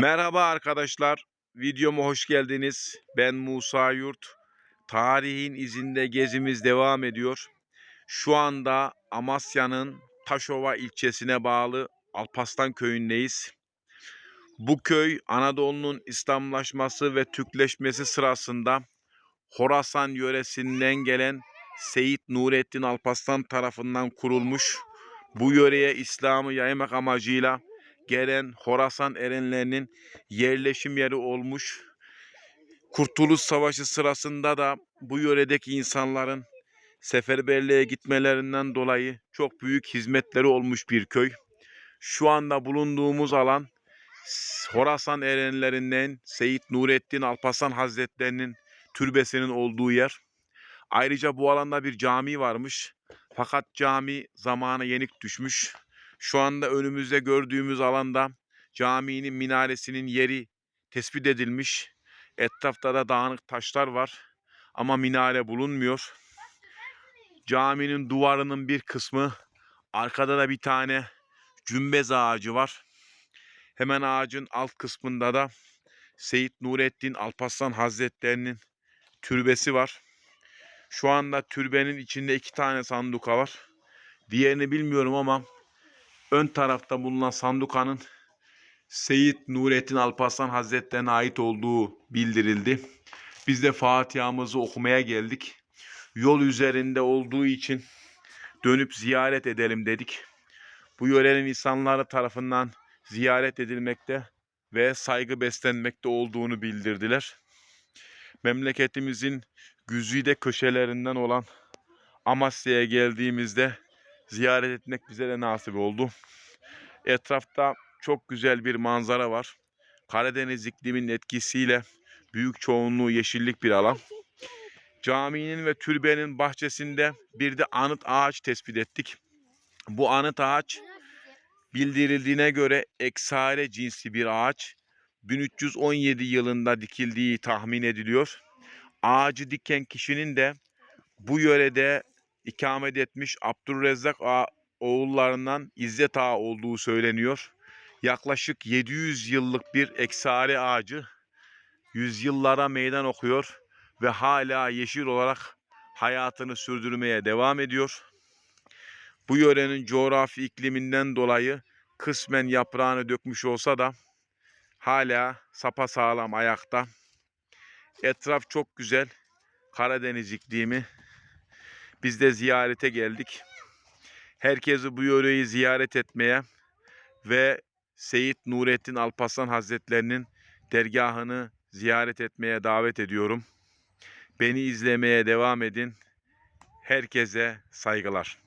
Merhaba arkadaşlar. Videoma hoş geldiniz. Ben Musa Yurt. Tarihin izinde gezimiz devam ediyor. Şu anda Amasya'nın Taşova ilçesine bağlı Alpaslan köyündeyiz. Bu köy Anadolu'nun İslamlaşması ve Türkleşmesi sırasında Horasan yöresinden gelen Seyit Nurettin Alparslan tarafından kurulmuş. Bu yöreye İslam'ı yaymak amacıyla gelen Horasan erenlerinin yerleşim yeri olmuş. Kurtuluş Savaşı sırasında da bu yöredeki insanların seferberliğe gitmelerinden dolayı çok büyük hizmetleri olmuş bir köy. Şu anda bulunduğumuz alan Horasan erenlerinden Seyit Nurettin Alparslan Hazretlerinin türbesinin olduğu yer. Ayrıca bu alanda bir cami varmış. Fakat cami zamana yenik düşmüş. Şu anda önümüzde gördüğümüz alanda caminin minaresinin yeri tespit edilmiş. Etrafta da dağınık taşlar var ama minare bulunmuyor. Caminin duvarının bir kısmı arkada da bir tane cümbez ağacı var. Hemen ağacın alt kısmında da Seyit Nurettin Alparslan Hazretlerinin türbesi var. Şu anda türbenin içinde iki tane sanduka var. Diğerini bilmiyorum ama ön tarafta bulunan sandukanın Seyit Nurettin Alparslan Hazretlerine ait olduğu bildirildi. Biz de Fatiha'mızı okumaya geldik. Yol üzerinde olduğu için dönüp ziyaret edelim dedik. Bu yörenin insanları tarafından ziyaret edilmekte ve saygı beslenmekte olduğunu bildirdiler. Memleketimizin güzide köşelerinden olan Amasya'ya geldiğimizde ziyaret etmek bize de nasip oldu. Etrafta çok güzel bir manzara var. Karadeniz ikliminin etkisiyle büyük çoğunluğu yeşillik bir alan. Caminin ve türbenin bahçesinde bir de anıt ağaç tespit ettik. Bu anıt ağaç bildirildiğine göre eksare cinsi bir ağaç. 1317 yılında dikildiği tahmin ediliyor. Ağacı diken kişinin de bu yörede ikamet etmiş Abdurrezzak Ağa oğullarından İzzet Ağa olduğu söyleniyor. Yaklaşık 700 yıllık bir eksare ağacı yüzyıllara meydan okuyor ve hala yeşil olarak hayatını sürdürmeye devam ediyor. Bu yörenin coğrafi ikliminden dolayı kısmen yaprağını dökmüş olsa da hala sapasağlam ayakta. Etraf çok güzel. Karadeniz iklimi. Biz de ziyarete geldik. Herkesi bu yöreyi ziyaret etmeye ve Seyit Nurettin Alparslan Hazretlerinin dergahını ziyaret etmeye davet ediyorum. Beni izlemeye devam edin. Herkese saygılar.